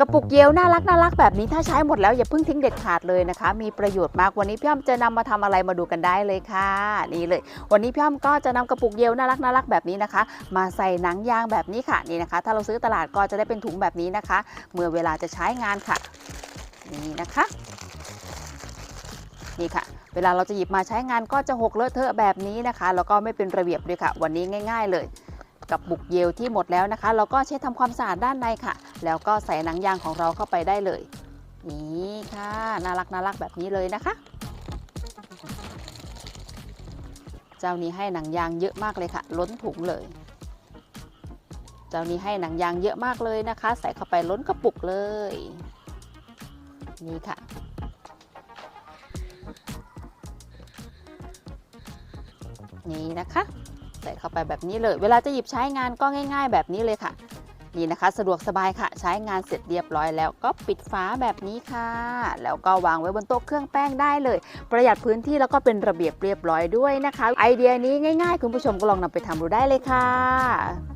กระปุกเยลน่ารักน่ารักแบบนี้ถ้าใช้หมดแล้วอย่าเพิ่งทิ้งเด็ดขาดเลยนะคะ มีประโยชน์มากวันนี้พี่อ้อมจะนำมาทำอะไรมาดูกันได้เลยค่ะนี่เลย วันนี้พี่อ้อมก็จะนำกระปุกเยลน่ารักน่ารักแบบนี้นะคะ มาใส่หนังยางแบบนี้ค่ะนี่นะคะ ถ้าเราซื้อตลาดก็จะได้เป็นถุงแบบนี้นะคะ เมื่อเวลาจะใช้งานค่ะ นี่นะคะ นี่ค่ะเวลาเราจะหยิบมาใช้งานก็จะหกเลอะเทอะแบบนี้นะคะ แล้วก็ไม่เป็นระเบียบด้วยค่ะ วันนี้ง่าย ๆ เลย กับบุกเยลที่หมดแล้วนะคะ เราก็เช็ดทำความสะอาดด้านในค่ะ แล้วก็ใส่หนังยางของเราเข้าไปได้เลย นี่ค่ะน่ารักน่ารักแบบนี้เลยนะคะ เจ้านี้ให้หนังยางเยอะมากเลยค่ะ ล้นถุงเลย เจ้านี้ให้หนังยางเยอะมากเลยนะคะ ใส่เข้าไปล้นกระปุกเลย นี่ค่ะนี่นะคะ ส่เข้าไปแบบนี้เลย เวลาจะหยิบใช้งานก็ง่าย ๆ แบบนี้เลยค่ะนี่นะคะสะดวกสบายค่ะ ใช้งานเสร็จเรียบร้อยแล้วก็ปิดฝาแบบนี้ค่ะ แล้วก็วางไว้บนโต๊ะเครื่องแป้งได้เลย ประหยัดพื้นที่แล้วก็เป็นระเบียบเรียบร้อยด้วยนะคะ ไอเดียนี้ง่าย ๆ คุณผู้ชมก็ลองนำไปทำดูได้เลยค่ะ